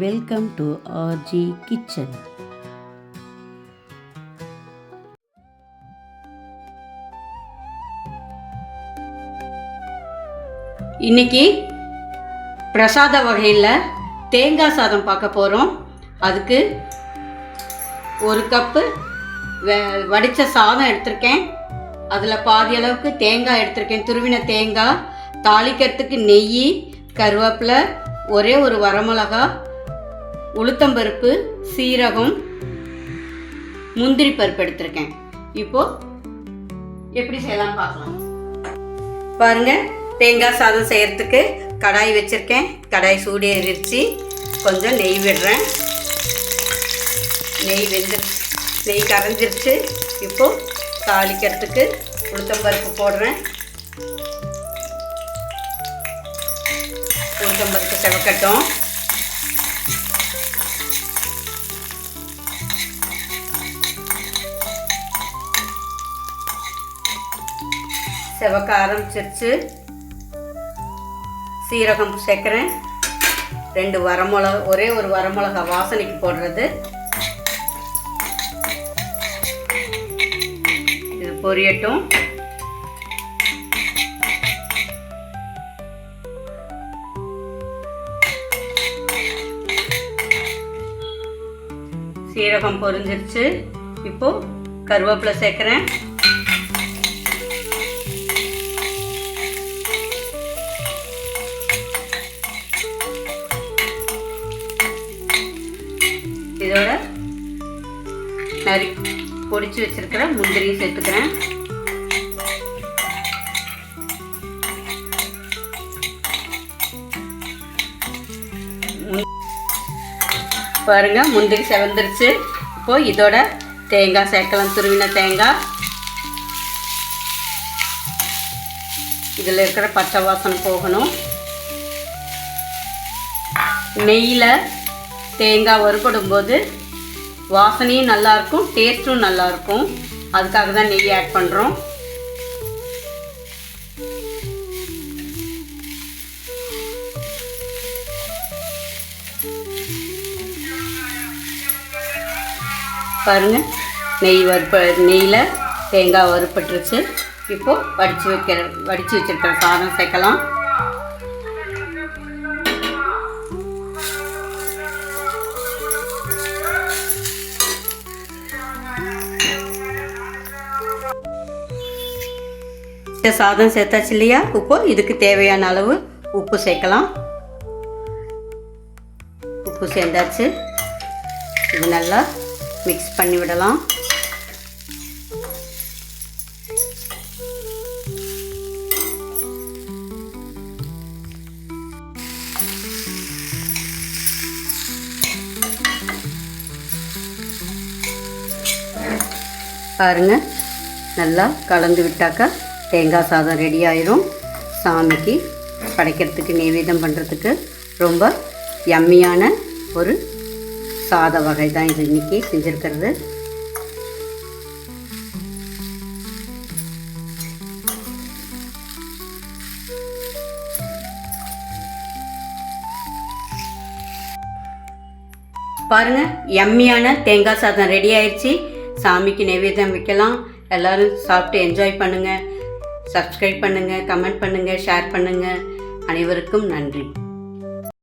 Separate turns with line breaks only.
Welcome to RJ kitchen
இன்னைக்கு பிரசாத வகையில் தேங்காய் சாதம் பார்க்க போகிறோம் அதுக்கு ஒரு கப்பு வடித்த சாதம் எடுத்திருக்கேன். அதில் பாதி அளவுக்கு தேங்காய் எடுத்திருக்கேன். துருவின தேங்காய் தாளிக்கிறதுக்கு நெய் கருவேப்பிலை ஒரே ஒரு வரமிளகா உளுத்தம்பருப்பு சீரகம் முந்திரி பருப்பு எடுத்திருக்கேன். இப்போது எப்படி செய்யலாம் பார்க்கலாம். பாருங்க தேங்காய் சாதம் செய்யறதுக்கு கடாய் வச்சுருக்கேன். கடாய் சூடு எரிச்சு கொஞ்சம் நெய் விடுறேன். நெய் வெந்து நெய் கரைஞ்சிருச்சு. இப்போது தாளிக்கிறதுக்கு உளுத்தம்பருப்பு போடுறேன். உளுத்தம்பருப்பு செவக்கட்டும். செவக்க ஆரம்பிச்சிருச்சு சீரகம் சேர்க்குறேன். ரெண்டு வரமிளகா ஒரே ஒரு வரமிளகா வாசனைக்கு போடுறது. இது பொரியட்டும். சீரகம் பொரிஞ்சிருச்சு. இப்போ கருவேப்பிலை சேர்க்குறேன். இதோட நறு பொடிச்சு வச்சிருக்கிற முந்திரியும் சேர்த்துக்கிறேன். பாருங்க முந்திரி செவந்துருச்சு. இப்போ இதோட தேங்காய் சேர்க்கலாம். துருவின தேங்காய். இதில் இருக்கிற பச்சை வாசனை போகணும். நெய்யில் தேங்காய் வறுபடும் போது வாசனையும் நல்லாயிருக்கும் டேஸ்ட்டும் நல்லாயிருக்கும். அதுக்காக தான் நெய் ஆட் பண்ணுறோம் பாருங்கள் நெய் வறுப்ப நெய்யில் தேங்காய் வறுப்பட்டுருச்சு இப்போது வடித்து வைக்கிற வடித்து வச்சிருக்கிற சாதம் சேர்க்கலாம். சாதம் சேர்த்தாச்சு இல்லையா? இப்போ இதுக்கு தேவையான அளவு உப்பு சேர்க்கலாம். உப்பு சேர்ந்தாச்சு. இது நல்லா மிக்ஸ் பண்ணி விடலாம். பாருங்க. நல்லா கலந்து விட்டாக்கா தேங்காய் சாதம் ரெடி ஆயிரும். சாமிக்கு படைக்கிறதுக்கு நைவேத்தியம் பண்ணுறதுக்கு ரொம்ப எம்மியான ஒரு சாத வகை தான் இது இன்றைக்கி செஞ்சுருக்கிறது. பாருங்க எம்மியான தேங்காய் சாதம் ரெடி ஆயிடுச்சு சாமிக்கு நைவேத்தியம் வைக்கலாம். எல்லோரும் சாப்பிட்டு என்ஜாய் பண்ணுங்கள் சப்ஸ்கிரைப் பண்ணுங்கள் கமெண்ட் பண்ணுங்கள் ஷேர் பண்ணுங்கள் அனைவருக்கும் நன்றி.